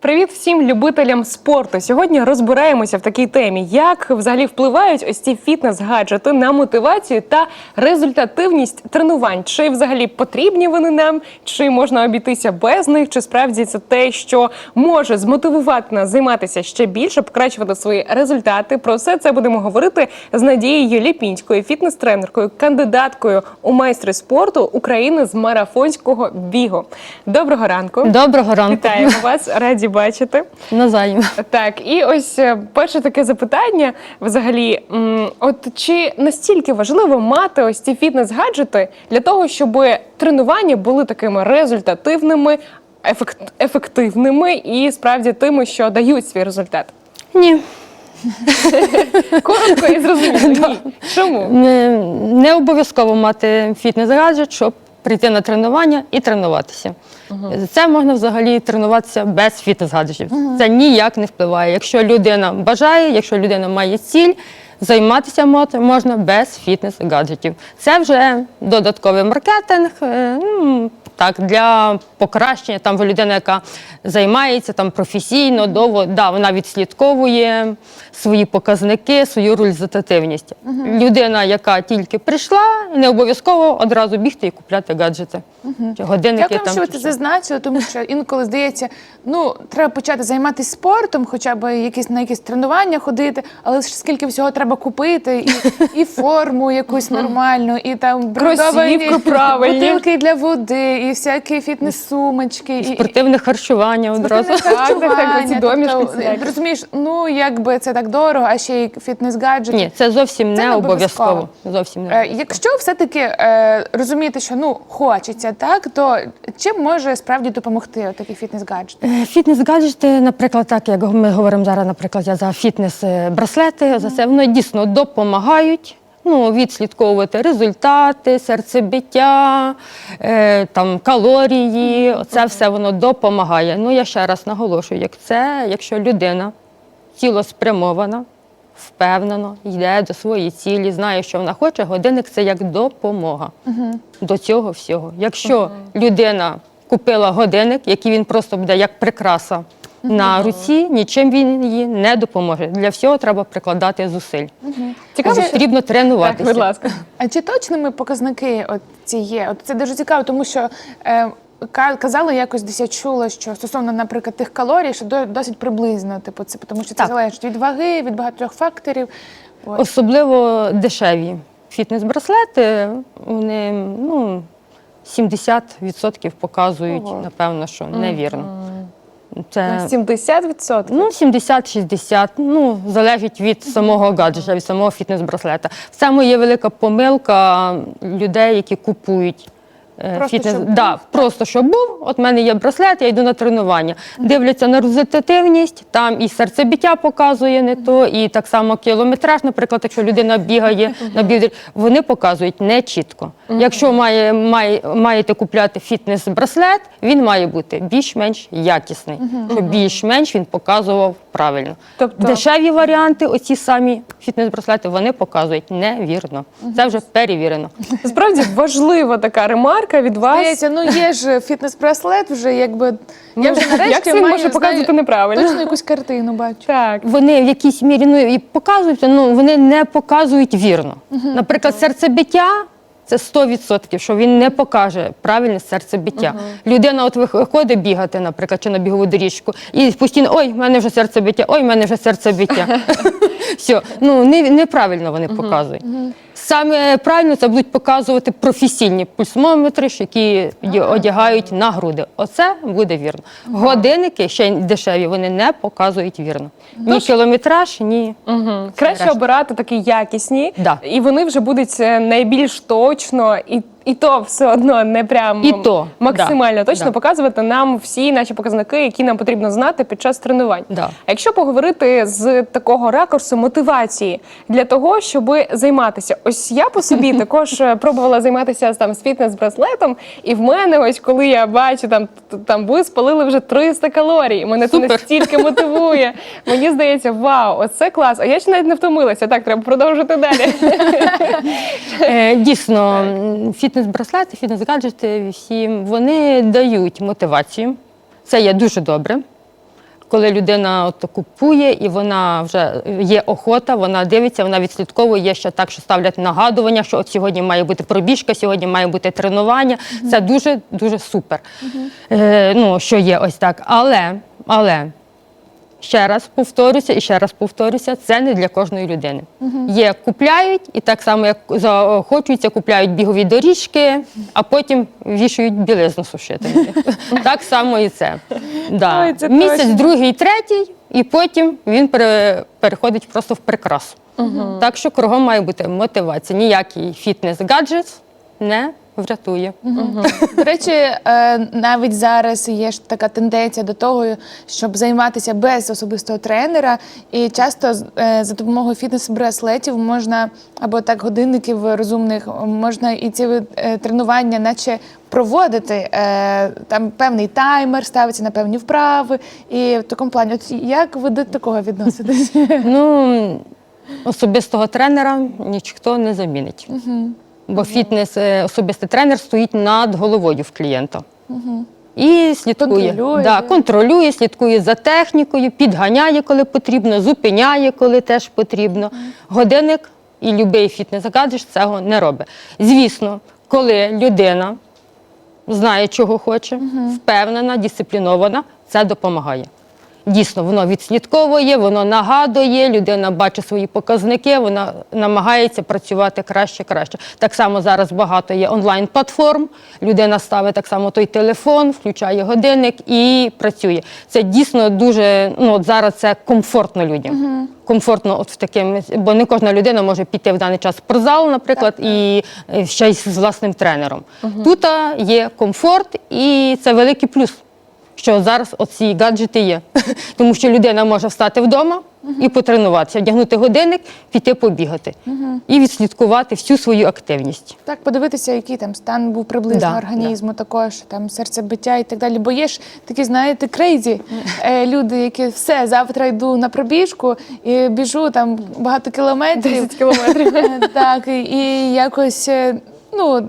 Привіт всім любителям спорту. Сьогодні розбираємося в такій темі, як взагалі впливають ось ці фітнес-гаджети на мотивацію та результативність тренувань. Чи взагалі потрібні вони нам, чи можна обійтися без них, чи справді це те, що може змотивувати нас займатися ще більше, покращувати свої результати. Про все це будемо говорити з Надією Ліпінською, фітнес-тренеркою, кандидаткою у майстри спорту України з марафонського бігу. Доброго ранку. Доброго ранку. Вітаємо вас, раді бачити. Назаєм. Так, і ось е, перше таке запитання: взагалі, от чи настільки важливо мати ось ці фітнес-гаджети для того, щоб тренування були такими результативними, ефект- ефективними і справді тими, що дають свій результат? Ні. Коротко і зрозуміло. Ні. Чому? Не, не обов'язково мати фітнес-гаджет, щоб прийти на тренування і тренуватися. Це можна взагалі тренуватися без фітнес-гаджетів. Це ніяк не впливає. Якщо людина бажає, якщо людина має ціль, займатися можна без фітнес-гаджетів. Це вже додатковий маркетинг. Так, для покращення там людина, яка займається там професійно, довго, да, вона відслідковує свої показники, свою результативність. Людина, яка тільки прийшла, не обов'язково одразу бігти і купляти гаджети. Чи годинники Дякую, там. що ви це зазначили, тому що інколи здається, ну треба почати займатися спортом, хоча б якісь на якісь тренування ходити, але ж скільки всього треба купити, і, і форму якусь нормальну, і там брендовані Кросівки правильні. бутилки для води, і всякі фітнес-сумочки, і Спортивне харчування одразу. Так, так, так, харчування. домішки Тобто, розумієш, ну якби це так дорого, а ще й фітнес-гаджети. Ні, це зовсім Це не обов'язково. Зовсім не Е, обов'язково. Якщо все-таки е, розуміти, що ну хочеться, так то чим може справді допомогти такий фітнес-гаджет? Е, Фітнес-гаджети, наприклад, так як ми говоримо зараз, наприклад, я за фітнес-браслети, за це вони дійсно допомагають. Ну, відслідковувати результати, серцебиття, е, там, калорії, це все воно допомагає. Ну, я ще раз наголошую, як це, якщо людина цілеспрямована, впевнено йде до своєї цілі, знає, що вона хоче, годинник це як допомога до цього всього. Якщо людина купила годинник, який він просто буде як прикраса на руці, нічим він їй не допоможе. Для всього треба прикладати зусиль. Цікаво, що- Потрібно Так, тренуватися. будь ласка. А чи точними показники от ці є? От це дуже цікаво, тому що е, ка- казали якось десь я чула, що стосовно, наприклад, тих калорій, що до- досить приблизно, типу, це тому що це Так. залежить від ваги, від багатьох факторів. От. Особливо дешеві фітнес-браслети, вони ну, 70% показують, Ого. напевно, що невірно. Це... На 70%? Ну, 70-60, ну, залежить від самого гаджета, від самого фітнес-браслета. В цьому є велика помилка людей, які купують. Е, Просто фітнес, щоб да, просто щоб був. От в мене є браслет, я йду на тренування. Дивляться на результативність, там і серцебиття показує не то, і так само кілометраж, наприклад, якщо людина бігає на бігері, вони показують не чітко. Якщо має, має, маєте купляти фітнес-браслет, він має бути більш-менш якісний, щоб більш-менш він показував правильно. Тобто- Дешеві варіанти, оці самі фітнес-браслети, вони показують невірно. Це вже перевірено. Справді важлива така ремарка від вас. Здається, ну є ж фітнес-браслет, вже якби я вже Ну, нарешті як це маю, може показувати знаю, неправильно? Точно якусь картину бачу. Так. Вони в якійсь мірі ну, і показують, ну вони не показують вірно. Наприклад, серцебиття. Це 100%, що він не покаже правильне серцебиття. Людина от виходить бігати, наприклад, чи на бігову доріжку, і постійно ой, в мене вже серцебиття, ой, в мене вже серцебиття. Все, ну неправильно вони показують. Саме правильно це будуть показувати професійні пульсометри, які одягають на груди. Оце буде вірно. Годинники ще дешеві, вони не показують вірно. Ні кілометраж, ні. Угу. Краще решта. обирати такі якісні, Да. і вони вже будуть е, найбільш точно, і, і то все одно не прям І то, максимально да, точно да. показувати нам всі наші показники, які нам потрібно знати під час тренувань. Да. А якщо поговорити з такого ракурсу мотивації для того, щоб займатися, ось я по собі також е, пробувала займатися там з фітнес-браслетом, і в мене, ось коли я бачу, там там ви спалили вже 300 калорій. Мене це настільки мотивує. Мені здається, вау, оце клас. А я ще навіть не втомилася. Так, треба продовжити далі. Е, Дійсно, м, фітнес-браслети, фітнес-гаджети всі вони дають мотивацію. Це є дуже добре. коли людина от купує і вона вже є охота, вона дивиться, вона відслідковує. Ще так, що ставлять нагадування, що от сьогодні має бути пробіжка, сьогодні має бути тренування. Це дуже дуже супер. Е, ну, що є ось так. Але, але ще раз повторюся і ще раз повторюся, це не для кожної людини. Є купляють, і так само, як заохочуються, купляють бігові доріжки, а потім вішають білизну сушити. так само і це. Да. Ой, це Місяць, точно. другий, третій, і потім він пере- переходить просто в прикрасу. Так що кругом має бути мотивація. Ніякий фітнес-гаджет не врятує. До речі, е, навіть зараз є ж така тенденція до того, щоб займатися без особистого тренера. І часто з- е, за допомогою фітнес-браслетів можна або так годинників розумних, можна і ці е, тренування, наче проводити. Там певний таймер ставиться на певні вправи. І в такому плані, от як ви до такого відноситесь? Ну, особистого тренера ніхто не замінить. Бо фітнес, е, особистий тренер стоїть над головою в клієнта. І слідкує, Контролює. Да, контролює, слідкує за технікою, підганяє, коли потрібно, зупиняє, коли теж потрібно. Годинник і будь-який фітнес-гаджет цього не робить. Звісно, коли людина знає, чого хоче, впевнена, дисциплінована, це допомагає. Дійсно, воно відслідковує, воно нагадує, людина бачить свої показники, вона намагається працювати краще, краще. Так само зараз багато є онлайн-платформ. Людина ставить так само той телефон, включає годинник і працює. Це дійсно дуже ну от зараз це комфортно людям. Комфортно, от в таким, бо не кожна людина може піти в даний час в спортзал, наприклад, і е, ще й з власним тренером. Тут є комфорт, і це великий плюс що зараз оці гаджети є. Тому що людина може встати вдома і потренуватися, вдягнути годинник, піти побігати і відслідкувати всю свою активність. Так, подивитися, який там стан був приблизно Да, організму, також там серцебиття і так далі. Бо є ж такі, знаєте, крейзі е, люди, які все, завтра йду на пробіжку і біжу там багато кілометрів. 10 кілометрів. Е, Так, і- і якось. е, Ну,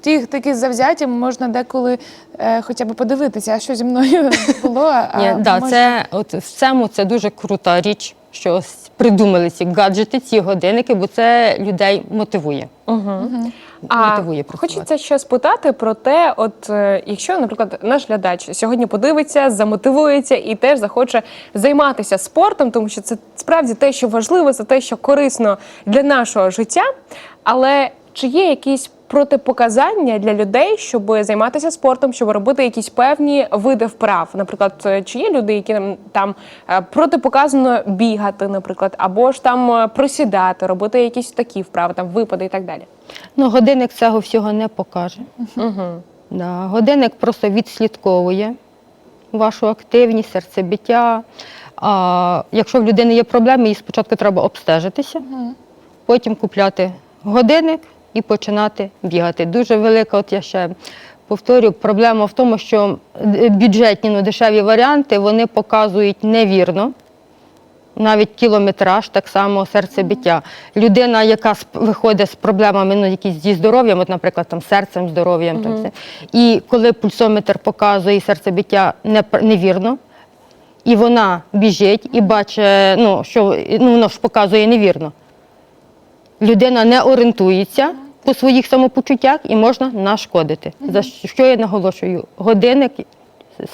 ті такі завзяті можна деколи е, хоча б подивитися, а що зі мною було. А, Ні, да, може- це от в цьому це дуже крута річ, що ось придумали ці гаджети, ці годинники, бо це людей мотивує. А Мотивує працювати. хочеться ще спитати про те, от е, якщо, наприклад, наш глядач сьогодні подивиться, замотивується і теж захоче займатися спортом, тому що це справді те, що важливо, це те, що корисно для нашого життя. Але чи є якісь протипоказання для людей, щоб займатися спортом, щоб робити якісь певні види вправ? Наприклад, е, чи є люди, які там е, протипоказано бігати, наприклад, або ж там е, просідати, робити якісь такі вправи, там випади і так далі? Ну, годинник цього всього не покаже. Да, годинник просто відслідковує вашу активність, серцебиття. А якщо в людини є проблеми, їй спочатку треба обстежитися, потім купляти годинник і починати бігати. Дуже велика, от я ще повторю, проблема в тому, що е, бюджетні, ну, дешеві варіанти вони показують невірно навіть кілометраж, так само серцебиття. Людина, яка виходить з проблемами, ну якісь зі здоров'ям, от, наприклад, там серцем, здоров'ям, там все. І коли пульсометр показує серцебиття невірно, і вона біжить і бачить, ну що ну, воно ж показує невірно. Людина не орієнтується по своїх самопочуттях і можна нашкодити. За що я наголошую? Годинник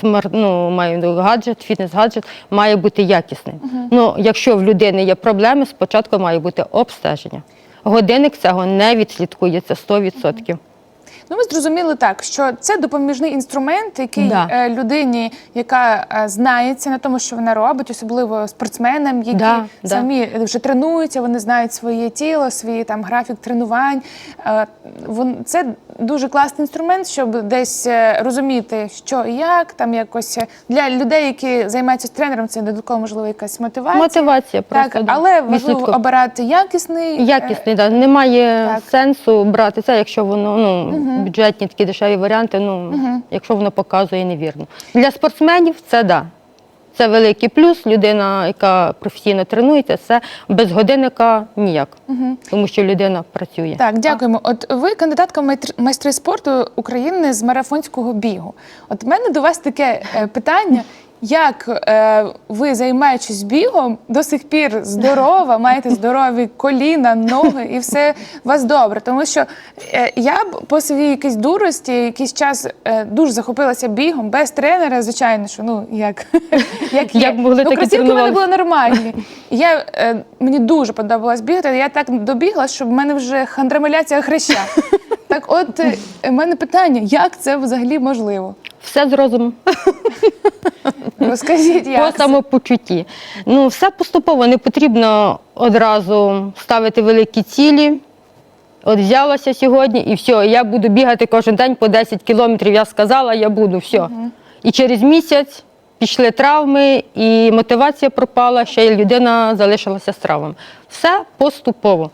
смар- ну, маю гаджет, фітнес-гаджет має бути якісним. Ну, якщо в людини є проблеми, спочатку має бути обстеження. Годинник цього не відслідкується 100%. Ну, ми зрозуміли так, що це допоміжний інструмент, який Да. е, людині, яка е, знається на тому, що вона робить, особливо спортсменам, які Да, да. самі вже тренуються, вони знають своє тіло, свій там графік тренувань. Е, це дуже класний інструмент, щоб десь розуміти, що і як, там якось для людей, які займаються тренером, це додатково можливо якась мотивація. Мотивація просто. Так, да, але важливо відслідку- обирати якісний. Якісний, да. немає Так. сенсу брати це, якщо воно ну, бюджетні такі дешеві варіанти, ну, якщо воно показує невірно. Для спортсменів це да. Це великий плюс. Людина, яка професійно тренується, це без годинника ніяк, тому що людина працює. Так, дякуємо. От ви кандидатка майстри спорту України з марафонського бігу. От в мене до вас таке е, питання: як е, ви, займаючись бігом, до сих пір здорова, маєте здорові коліна, ноги і все у вас добре. Тому що е, я б по своїй якійсь дурості якийсь час е, дуже захопилася бігом без тренера, звичайно, що ну як, як, є. Як могли, ну, так і кросівки в мене тренувались. були нормальні. Я, е, мені дуже подобалось бігати. Я так добігла, що в мене вже хандрамеляція хреща. Так, от е, в мене питання: як це взагалі можливо? Все з розумом. Розкажіть, як по це? самопочутті. Ну, все поступово, не потрібно одразу ставити великі цілі. От взялася сьогодні і все, я буду бігати кожен день по 10 кілометрів. Я сказала, я буду, все. І через місяць пішли травми, і мотивація пропала, ще й людина залишилася з травмами. Все поступово.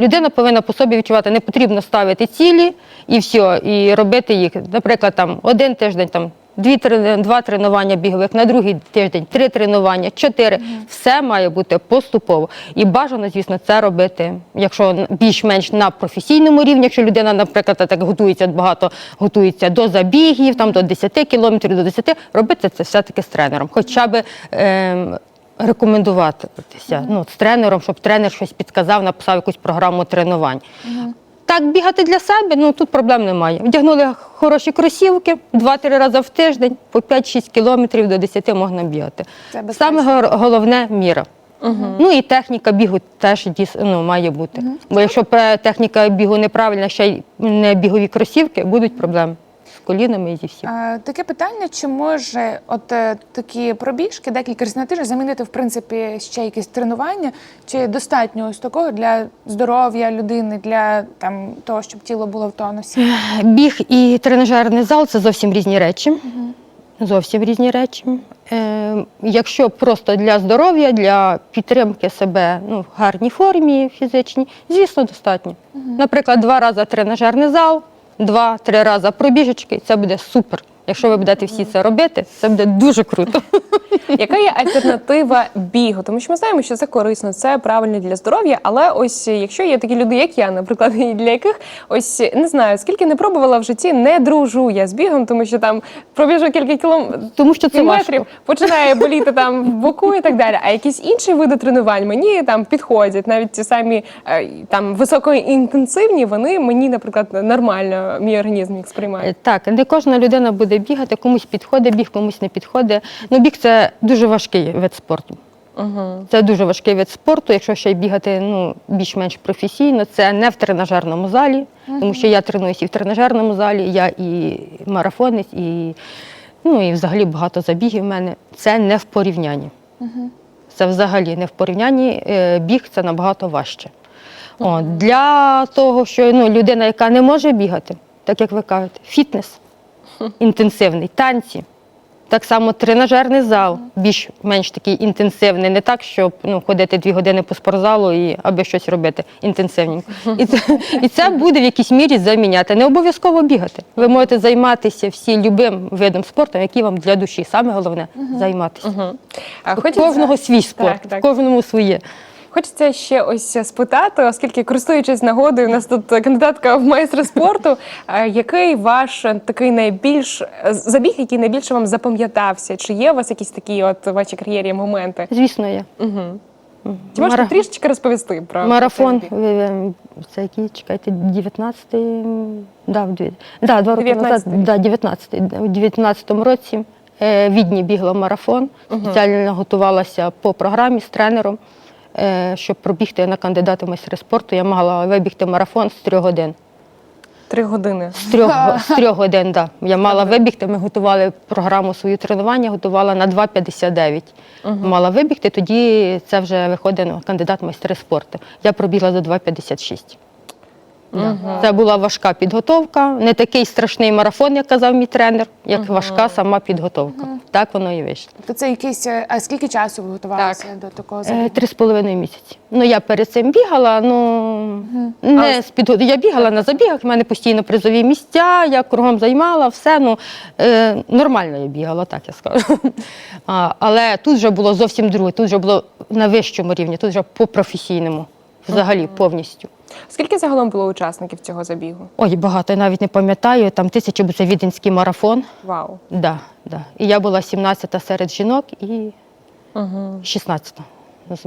Людина повинна по собі відчувати, не потрібно ставити цілі і все, і робити їх. Наприклад, там один тиждень, там дві два тренування бігових, на другий тиждень три тренування, чотири. Все має бути поступово. І бажано, звісно, це робити, якщо більш-менш на професійному рівні, якщо людина, наприклад, так готується багато, готується до забігів, там до 10 кілометрів, до 10, робити це все-таки з тренером. Хоча би. ем, рекомендуватися ну, з тренером, щоб тренер щось підказав, написав якусь програму тренувань. Так, бігати для себе, ну тут проблем немає. Вдягнули хороші кросівки, 2-3 рази в тиждень, по 5-6 кілометрів до 10 можна бігати. Це. Саме головне міра. Ну і техніка бігу теж ну, має бути. Бо якщо техніка бігу неправильна, ще й не бігові кросівки, будуть проблеми колінами і зі всім. Таке питання: чи може от е, такі пробіжки декілька разів на тиждень замінити в принципі ще якісь тренування? Чи достатньо ось такого для здоров'я людини, для там того, щоб тіло було в тонусі? Біг і тренажерний зал це зовсім різні речі. Зовсім різні речі. Е, якщо просто для здоров'я, для підтримки себе ну, в гарній формі фізичній, звісно, достатньо. Наприклад, два рази тренажерний зал, два-три рази пробіжечки, це буде супер. Якщо ви будете всі це робити, це буде дуже круто. Яка є альтернатива бігу? Тому що ми знаємо, що це корисно, це правильно для здоров'я. Але ось якщо є такі люди, як я, наприклад, і для яких ось не знаю, скільки не пробувала в житті, не дружу я з бігом, тому що там пробіжу кілька кілометрів. Тому що це важко. починає боліти там в боку і так далі. А якісь інші види тренувань мені там підходять, навіть ті самі е, там високоінтенсивні, вони мені, наприклад, нормально мій організм їх сприймає. Так, не кожна людина буде бігати, комусь підходить біг, комусь не підходить. Ну, біг це дуже важкий вид спорту. Угу. Це дуже важкий вид спорту. Якщо ще й бігати ну, більш-менш професійно, це не в тренажерному залі, тому що я тренуюся і в тренажерному залі, я і марафонець, і, ну, і взагалі багато забігів в мене. Це не в порівнянні. Це взагалі не в порівнянні. Е, Біг це набагато важче. От, для того, що ну, людина, яка не може бігати, так як ви кажете, фітнес інтенсивний, танці. Так само тренажерний зал, більш-менш такий інтенсивний, не так, щоб ну, ходити дві години по спортзалу і аби щось робити інтенсивненько. І це, і це буде в якійсь мірі заміняти. Не обов'язково бігати. Ви можете займатися всі любим видом спорту, який вам для душі. Саме головне займатися. А У кожного свій спорт, Так, так. кожному своє. Хочеться ще ось спитати, оскільки користуючись нагодою, у нас тут кандидатка в майстри спорту. е, Який ваш такий найбільш е, забіг, який найбільше вам запам'ятався? Чи є у вас якісь такі от в вашій кар'єрі моменти? Звісно, є. Угу. Чи можете Мара- трішечки розповісти про Марафон, це який, чекайте, 19-й, м, да, в дві- да, два роки 19-й. да, 19-й, у 19-му році е, в Відні бігла марафон, спеціально готувалася по програмі з тренером, щоб пробігти на кандидата в майстри спорту. Я мала вибігти марафон з трьох годин. Три години. З трьох, з трьох годин, да. Я мала вибігти, ми готували програму свою тренування, готувала на 2,59. Мала вибігти, тоді це вже виходить кандидат в майстри спорту. Я пробігла до 2,56. Да. Це була важка підготовка, не такий страшний марафон, як казав мій тренер, як важка сама підготовка. Так воно і вийшло. То це якийсь. е, А скільки часу ви готувалися до такого Е, забігу? Три з половиною місяці. Ну я перед цим бігала. Ну не з підготовки. Я бігала на забігах. в мене постійно призові місця. Я кругом займала все. Ну е, нормально я бігала, так я скажу. А, але тут вже було зовсім друге. Тут вже було на вищому рівні, тут вже по професійному, взагалі повністю. Скільки загалом було учасників цього забігу? Ой, багато, я навіть не пам'ятаю. Там тисячу, бо це віденський марафон. Вау. Да, да. І я була 17-та серед жінок і 16-та.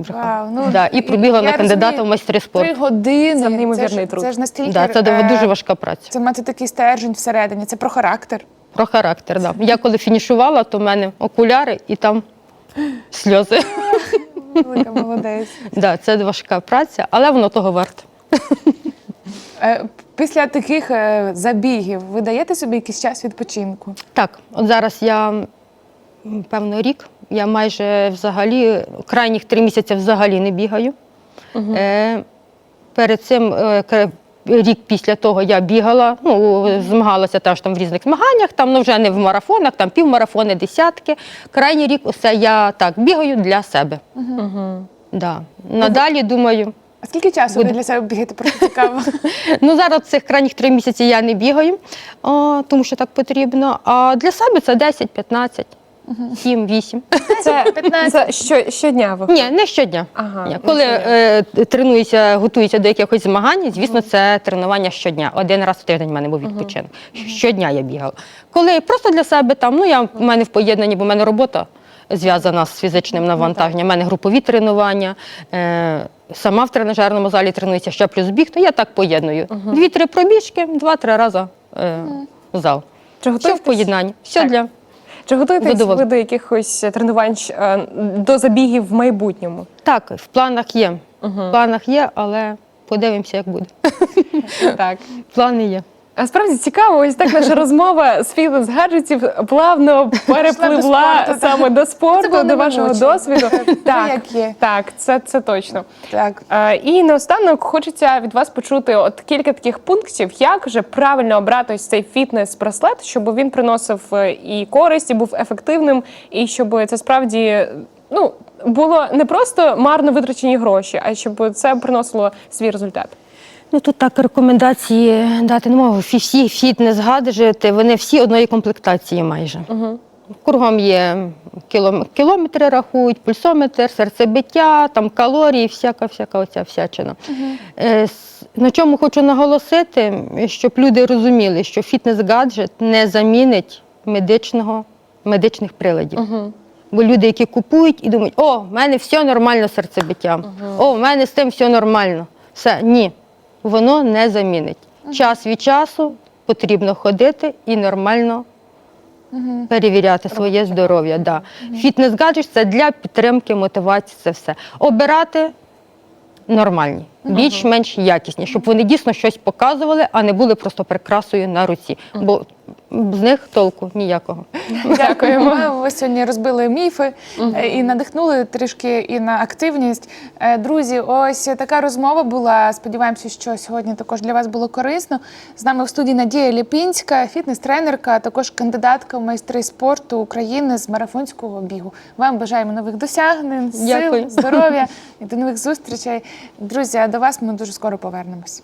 Вау, ну, да, і пробігла на кандидата розумію, в майстри спорту. Три години. Це неймовірний це ж, труд. Це ж настільки Да, це е, дуже важка праця. Це мати такий стержень всередині. Це про характер. Про характер, да. Я коли фінішувала, то в мене окуляри і там сльози. Велика молодець. Да, це важка праця, але воно того варте. Е, Після таких е, забігів ви даєте собі якийсь час відпочинку? Так, от зараз я м, певно рік. Я майже взагалі крайніх три місяці взагалі не бігаю. Е, перед цим е, кре- рік після того я бігала, ну, змагалася теж там в різних змаганнях, там ну, вже не в марафонах, там півмарафони, десятки. Крайній рік усе я так бігаю для себе. Да. Надалі думаю. А скільки часу ви Буде. для себе бігаєте? Просто цікаво. Ну зараз цих крайніх три місяці я не бігаю, а, тому що так потрібно. А для себе це 10, 15, 7, 8. Це, 15. що, щодня ви? Ні, не щодня. Ага, Ні. Коли е, тренуюся, готуюся до якихось змагань, звісно, це тренування щодня. Один раз в тиждень в мене був відпочинок. Щодня я бігала. Коли просто для себе там, ну я в мене в поєднанні, бо в мене робота зв'язана з фізичним навантаженням. У мене групові тренування. Е, Сама в тренажерному залі тренуюся, ще плюс біг, то я так поєдную. Дві-три пробіжки, два-три рази е, в зал. Чи Все в поєднанні. Все Так. для. Чи готуєтесь Задоволена. ви до якихось тренувань е, до забігів в майбутньому? Так, в планах є. В планах є, але подивимося, як буде. Так. Плани є. А справді цікаво, ось так наша розмова з фітнес гаджетів плавно перепливла спорту, саме до спорту, було до вашого досвіду. Так, так, це, це точно. Так. І наостанок хочеться від вас почути от кілька таких пунктів, як же правильно обрати ось цей фітнес-браслет, щоб він приносив е, і користь, і був ефективним, і щоб це справді ну було не просто марно витрачені гроші, а щоб це приносило свій результат. Ну тут так рекомендації дати не можу. Всі фітнес-гаджети, вони всі одної комплектації майже. Кругом є кілометри рахують, пульсометр, серцебиття, там калорії, всяка, всяка оця всячина. С- На чому хочу наголосити, щоб люди розуміли, що фітнес-гаджет не замінить медичного, медичних приладів. Бо люди, які купують і думають, о, в мене все нормально з серцебиттям, о, в мене з тим все нормально. Все, ні, воно не замінить. Час від часу потрібно ходити і нормально перевіряти своє здоров'я. Да. Фітнес-гаджет це для підтримки, мотивації, це все. Обирати нормальні, більш-менш якісні, щоб вони дійсно щось показували, а не були просто прикрасою на руці. Бо з них толку ніякого. Дякуємо. Ми ви сьогодні розбили міфи е, і надихнули трішки і на активність. Е, Друзі, ось така розмова була. Сподіваємося, що сьогодні також для вас було корисно. З нами в студії Надія Ліпінська, фітнес-тренерка, а також кандидатка в майстри спорту України з марафонського бігу. Вам бажаємо нових досягнень, сил, Дякую. здоров'я і до нових зустрічей. Друзі, а до вас ми дуже скоро повернемось.